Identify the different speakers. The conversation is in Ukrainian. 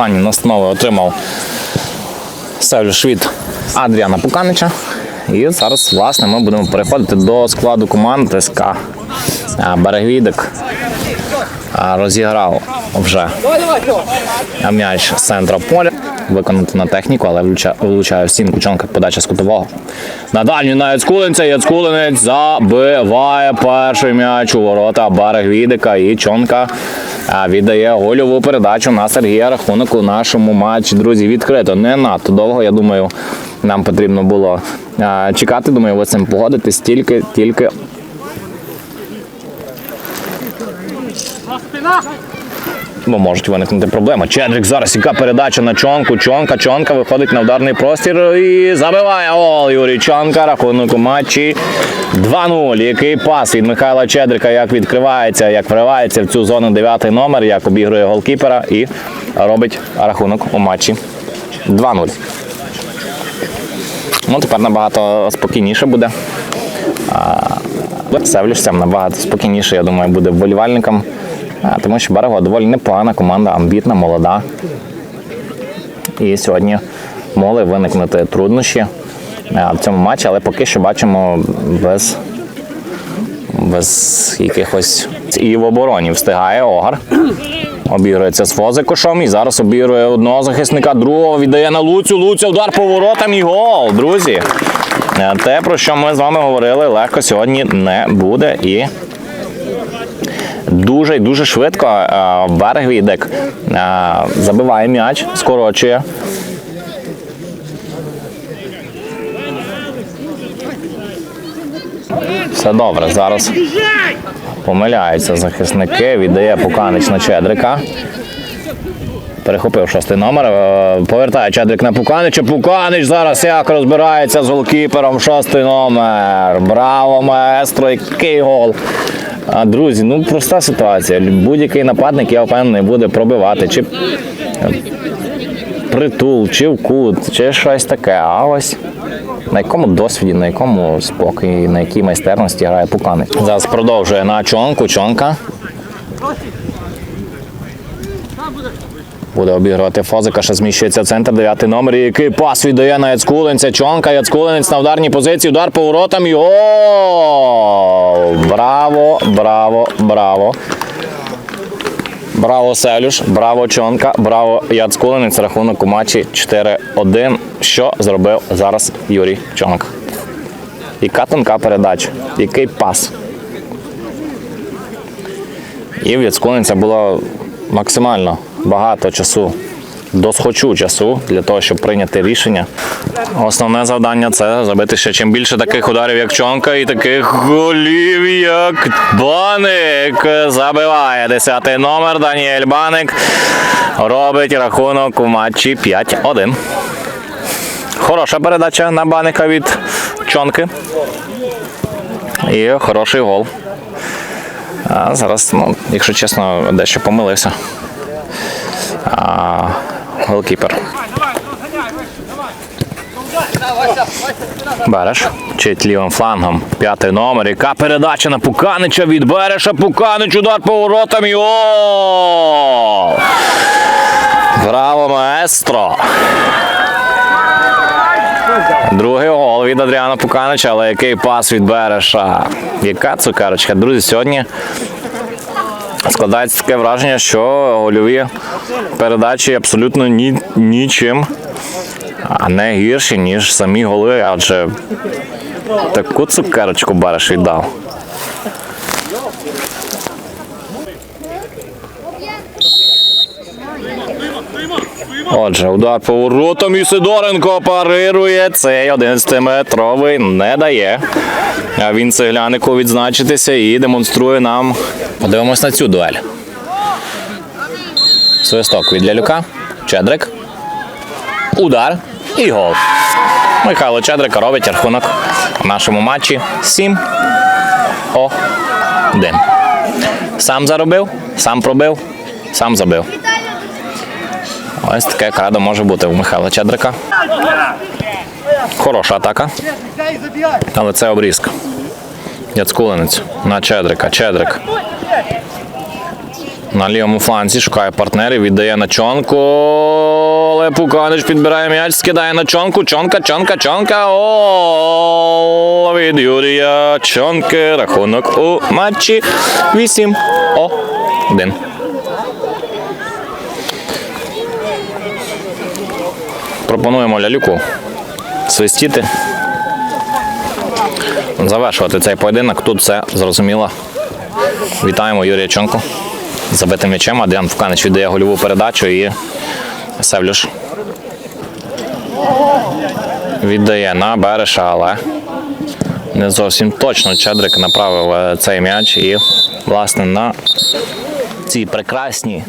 Speaker 1: Пані настанови отримав Севлюш від Адріана Пуканича. І зараз, власне, ми будемо переходити до складу команд ТСК Берегвідик розіграв вже м'яч з центра поля. Виконати на техніку, але влучає в стінку чонка подача з кутового. На дальню на Яцкулинця. Яцкулинець забиває перший м'яч у ворота Берегвідика і чонка віддає гольову передачу на Сергія рахунок у нашому матчі. Друзі, відкрито. Не надто довго. Я думаю, нам потрібно було чекати. Думаю, ви з цим погодитесь. Тільки, тільки Бо можуть виникнути проблеми. Чендрик зараз яка передача на чонку. Чонка, чонка виходить на ударний простір і забиває гол Юрій Чонка. Рахунок у матчі 2-0. Який пас від Михайла Чедрика, як відкривається, як вривається в цю зону дев'ятий номер, як обігрує голкіпера і робить рахунок у матчі 2-0. Ну, тепер набагато спокійніше буде. Севлюшцям набагато спокійніше, я думаю, буде вболівальникам. Тому що Берегова доволі непогана команда, амбітна, молода. І сьогодні могли виникнути труднощі в цьому матчі, але поки що бачимо без, без якихось. І в обороні встигає Огар. Обігрується з Фозикошом і зараз обігрує одного захисника, другого віддає на Луцю. Луця удар по воротам і гол, друзі. Е, Те, про що ми з вами говорили, легко сьогодні не буде. І дуже і дуже швидко е, Бергвідек е, забиває м'яч, скорочує. Все добре. Зараз помиляються захисники, віддає Пуканич на Чедрика. Перехопив шостий номер. е, Повертає Чедрик на Пуканича. Пуканич зараз як розбирається з голкіпером. Шостий номер. Браво, маестро, який гол. А, друзі, ну проста ситуація. Будь-який нападник, я впевнений, буде пробивати. Чи притул, чи в кут, чи щось таке. А ось на якому досвіді, на якому спокій, на якій майстерності грає Пуканик. Зараз продовжує на чонку. Чонка. Буде обігрувати Фозика, що зміщується центр, дев'ятий номер. І який пас віддає на Яцкулинця. Чонка, Яцкулинець на ударній позиції. Удар по воротам. І! Браво, браво, браво. Браво, Селюш, браво, Чонка, браво, Яцкулинець. Рахунок у матчі 4-1. Що зробив зараз Юрій Чонка? Яка тонка передача, який пас. І в Яцкулинця було максимально багато часу, досхочу часу для того, щоб прийняти рішення. Основне завдання це забити ще чим більше таких ударів, як Чонка, і таких голів, як Баник. Забиває 10 номер. Даніель Баник робить рахунок у матчі 5-1. Хороша передача на Баника від Чонки. І хороший гол. А зараз, ну, якщо чесно, дещо помилився. А, голкіпер. Береш. Чить лівим флангом. П'ятий номер. Яка передача на Пуканича від Береша. Пуканич удар по воротам. І гол! Браво, маестро! Другий гол від Адріана Пуканича, але який пас від Береша. Яка цукерочка. Друзі, сьогодні складається таке враження, що гольові передачі абсолютно ні, нічим а не гірші, ніж самі голи, адже таку цукерочку Береш віддав. Отже, удар по воротам і Сидоренко парирує. Цей 11-метровий не дає. А він цеглянику відзначитися і демонструє нам. Подивимось на цю дуель. Свисток від Лялюка. Чедрик. Удар і гол. Михайло Чедрик робить рахунок в нашому матчі 7 1 Сам заробив, сам пробив, сам забив. Ось таке кадо може бути у Михайла Чедрика. Хороша атака. Але це обрізка. Яцкулинець на Чедрика. Чедрик. На лівому фланзі шукає партнерів, віддає на чонку. Але Пуканич підбирає м'яч, скидає на чонку. Чонка, чонка, чонка. О, від Юрія Чонки. Рахунок у матчі 8 о 1. Пропонуємо лялюку свистіти. Завершувати цей поєдинок. Тут все зрозуміло. Вітаємо Юрія Чонку. Забитим м'ячем. Адріан Фуканич віддає гольову передачу і Севлюш віддає на Береша, але не зовсім точно Чедрик направив е, цей м'яч і, власне, на цій прекрасній